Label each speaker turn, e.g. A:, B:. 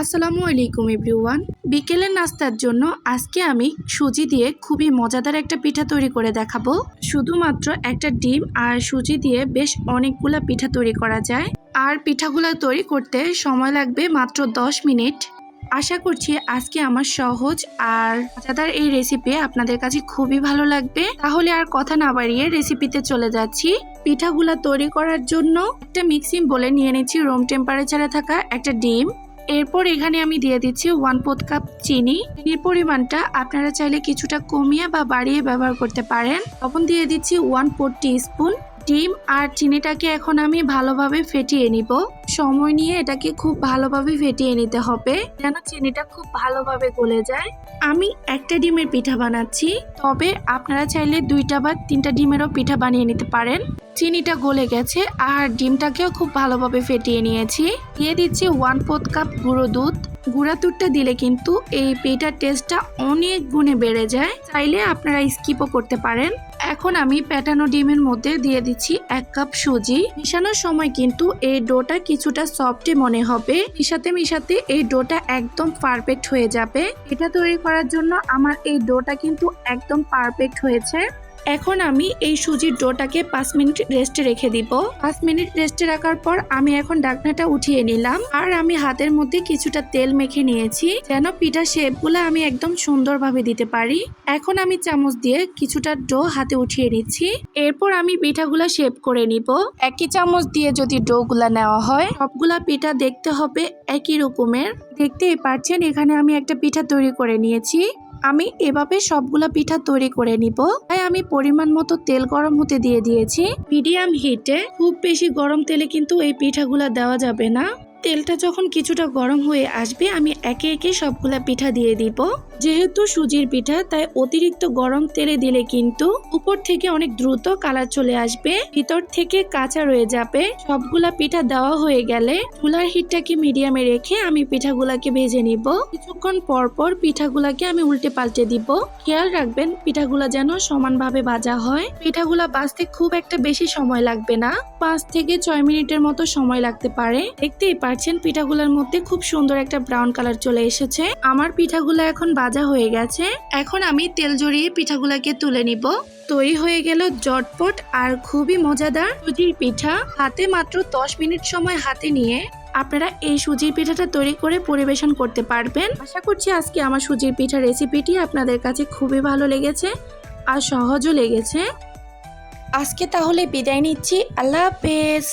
A: আসসালামু আলাইকুম এভরিওয়ান। বিকেলের নাস্তার জন্য আজকে আমি সুজি দিয়ে খুবই মজাদার একটা পিঠা তৈরি করে দেখাবো। শুধুমাত্র একটা ডিম আর সুজি দিয়ে বেশ অনেকগুলা পিঠা তৈরি করা যায়। আর পিঠাগুলা তৈরি করতে সময় লাগবে মাত্র 10 মিনিট। আশা করছি আজকে আমার সহজ আর মজাদার এই রেসিপি আপনাদের কাছে খুবই ভালো লাগবে। তাহলে আর কথা না বাড়িয়ে রেসিপিতে চলে যাচ্ছি। পিঠাগুলা তৈরি করার জন্য একটা মিক্সিং বলে নিয়ে নিচ্ছি। রুম টেম্পারেচারে থাকা একটা ডিম। এরপর এখানে আমি দিয়ে দিচ্ছি ওয়ান ফোর্থ কাপ চিনি। চিনির পরিমাণটা আপনারা চাইলে কিছুটা কমিয়ে বা বাড়িয়ে ব্যবহার করতে পারেন। তখন দিয়ে দিচ্ছি ওয়ান ফোর টি স্পুন ডিম আর চিনিটাকে এখন আমি ভালোভাবে ফেটিয়ে নিব। সময় নিয়ে এটাকে খুব ভালোভাবে ফেটিয়ে নিতে হবে, যেন চিনিটা খুব ভালোভাবে গলে যায়। আমি একটা ডিমের পিঠা বানাচ্ছি, তবে আপনারা চাইলে দুইটা বা তিনটা ডিমেরও পিঠা বানিয়ে নিতে পারেন। চিনিটা গলে গেছে আর ডিমটাকেও খুব ভালোভাবে ফেটিয়ে নিয়েছি। দিয়ে দিচ্ছি ওয়ান ফোর্থ কাপ গুঁড়ো দুধ। গুঁড়া দিলে কিন্তু এই পিঠার টেস্টটা অনেক গুণে বেড়ে যায়। চাইলে আপনারা স্কিপও করতে পারেন। এখন আমি প্যাটানো ডিমের মধ্যে দিয়ে দিচ্ছি এক কাপ সুজি। মিশানোর সময় কিন্তু এই ডোটা কিছুটা সফটই মনে হবে। মিশাতে মিশাতে এই ডোটা একদম পারফেক্ট হয়ে যাবে। এটা তৈরি করার জন্য আমার এই ডোটা কিন্তু একদম পারফেক্ট হয়েছে। এখন আমি এই সুজির ডোটাকে পাঁচ মিনিট রেস্টে রেখে দিব। পাঁচ মিনিট রেস্টে রাখার পর আমি এখন ডাকনাটা উঠিয়ে নিলাম। আর আমি হাতের মধ্যে কিছুটা তেল মেখে নিয়েছি, যেন পিঠা শেপগুলো আমি একদম সুন্দরভাবে দিতে পারি। এখন আমি চামচ দিয়ে কিছুটা ডো হাতে উঠিয়ে নিচ্ছি। এরপর আমি পিঠাগুলো শেপ করে নিব। একই চামচ দিয়ে যদি ডো গুলা নেওয়া হয়, সবগুলা পিঠা দেখতে হবে একই রকমের। দেখতেই পাচ্ছেন, এখানে আমি একটা পিঠা তৈরি করে নিয়েছি। আমি এভাবে সবগুলা পিঠা তৈরি করে নিব। তাই আমি পরিমাণ মতো তেল গরম হতে দিয়ে দিয়েছি। মিডিয়াম হিটে খুব বেশি গরম তেলে কিন্তু এই পিঠাগুলা দেওয়া যাবে না। তেলটা যখন কিছুটা গরম হয়ে আসবে, আমি একে একে সবগুলা পিঠা দিয়ে দিব। যেহেতু সুজির পিঠা, তাই অতিরিক্ত গরম তেলে দিলে কিন্তু উপর থেকে অনেক দ্রুত কালার চলে আসবে, ভিতর থেকে কাঁচা রয়ে যাবে। সবগুলা পিঠা দেওয়া হয়ে গেলে চুলার হিটটাকে মিডিয়ামে রেখে আমি পিঠাগুলাকে ভেজে নিব। কিছুক্ষণ পর পর পিঠাগুলাকে আমি উল্টে পাল্টে দিব। খেয়াল রাখবেন, পিঠাগুলা যেন সমানভাবে ভাজা হয়। পিঠাগুলা বাজতে খুব একটা বেশি সময় লাগবে না। পাঁচ থেকে ছয় মিনিটের মতো সময় লাগতে পারে। দেখতেই পাচ্ছেন পিঠাগুলোর মধ্যে খুব সুন্দর একটা ব্রাউন কালার চলে এসেছে। আমার পিঠাগুলো এখন বাজা হয়ে গেছে। এখন আমি তেল জড়িয়ে পিঠাগুলাকে তুলে নিব। তৈরি হয়ে গেল জটপট আর খুবই মজাদার সুজির পিঠা। হাতে মাত্র দশ মিনিট সময় হাতে নিয়ে আপনারা এই সুজির পিঠাটা তৈরি করে পরিবেশন করতে পারবেন। আশা করছি আজকে আমার সুজির পিঠা রেসিপিটি আপনাদের কাছে খুবই ভালো লেগেছে আর সহজও লেগেছে। আজকে তাহলে বিদায় নিচ্ছি। আল্লাহ হাফেজ।